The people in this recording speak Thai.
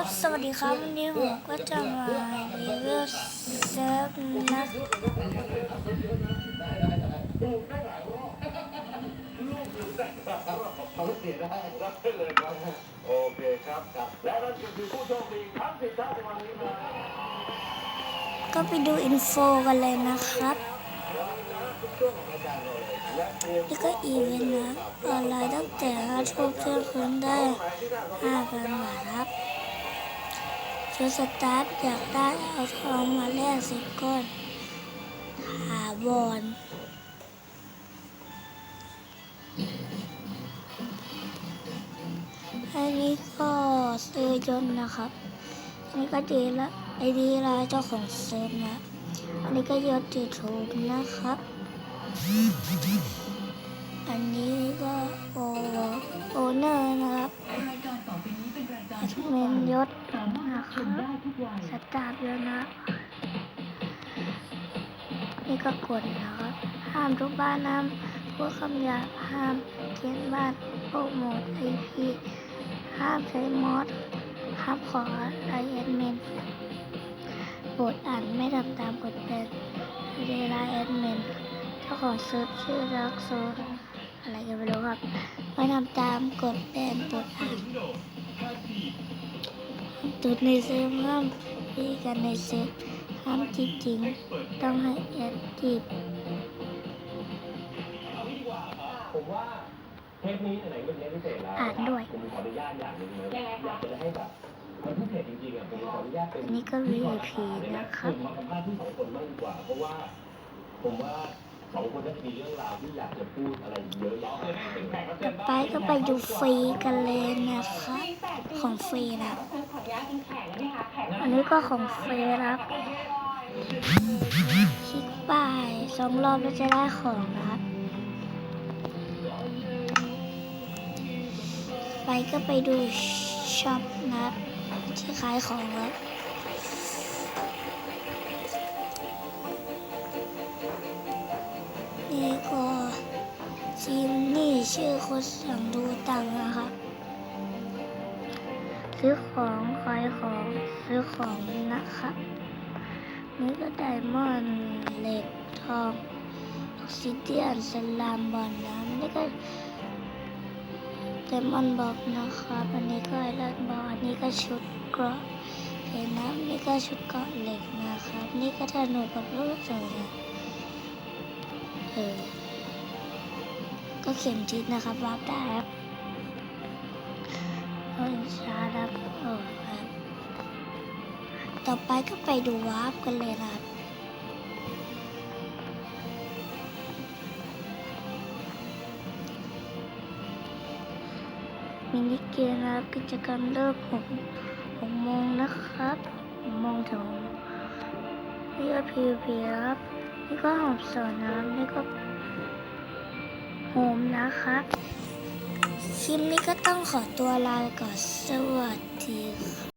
ับสวัสดีครับ วันนี้ผมก็จะมารีวิวเซิร์ฟนะโอเคครับครับ และนั่นคือผู้โชคดีทั้งสิบท่านในวันนี้นะก็ไปดูอินโฟกันเลยนะครับนี่ก็อีเวนต์นะออนไลน์ตั้งแต่ห้าทุ่มเที่ยงคืนได้ห้าพันบาทครับ ชุดสตาร์ทอยากได้เอาทองมาแลกสิบก้อนถาวรอันนี้ก็ซื้อยนนะครับอันนี้ก็ดีละไอดีลน์เจ้าของเซิร์ฟนะ อันนี้ก็ยศยูทูบนะครับ อันนี้ก็โอโอเนอร์นะครับ แอดมินยศนะครับสตาฟยศนะนี่ก็กดนะครับห้ามทุกบ้านห้ามพวกคำหยาบห้ามเขียนบ้านโปรโมทไอพีห้ามใช้มอสห้ามขอไอแอดมินโปรดอ่านไม่ทำตามกฎเป็นเดลาแอดมินเจ้าของเซิร์ฟชื่อรักโซอะไรกันไม่รู้ครับไม่ทำตามกฎแบนโปรดอ่าน ตุดในเซิร์ฟห้ามพีกันในเซิร์ฟห้ามจีบจริงต้องให้แอดจีบผมว่าเทปนี้ไหนๆเป็นเทปพิเศษแล้วอ่านด้วยผมขออนุญาตอย่างหนึงนะอยากจะให้แบบมันพิเศษจริงๆอะผมขออนุญาตเป็นอันนี้ก็ VIP นะครับผมมาสัมภาษณ์ที่สองคนบ้างดีกว่าเพราะว่าผมว่า สองคนน่าจะมีเรื่องราวที่อยากจะพูดอะไรเยอะแยะไปก็ไปดูฟรีกันเลยนะครับของฟรีนะอันนี้ก็ของฟรีครับคลิกไปสองรอบแล้วจะได้ของครับ ไปก็ไปดูช็อปนะที่ขายของครับ ชื่อโคดสั่งดูตังนะครับซื้อของขายของซื้อของนะครับ นี่ก็ไดมอนด์เหล็กทองออกซิเดียนสลามบอลน้ำนี่ก็ไดมอนด์บอกนะครับอันนี้ก็ไอรอนบอลอันนี้ก็ชุดเกราะเห็นนะนี่ก็ชุดเกราะเหล็กนะครับ นี่ก็ธนูกับลูกศรนะเออ ก็เข็มทิศนะครับรับได้ครับเฮ้ยช้าครับเออครับ ต่อไปก็ไปดูวาร์ปกันเลยครับมินิเกมนะครับกิจกรรมเริ่มหกหกโมงนะครับหกโมงถึงนี่ก็พีพีครับนี่ก็หอมสอนน้ำนี่ก็ โฮมนะครับคลิปนี้ก็ต้องขอตัวลาไปก่อนสวัสดีค่ะ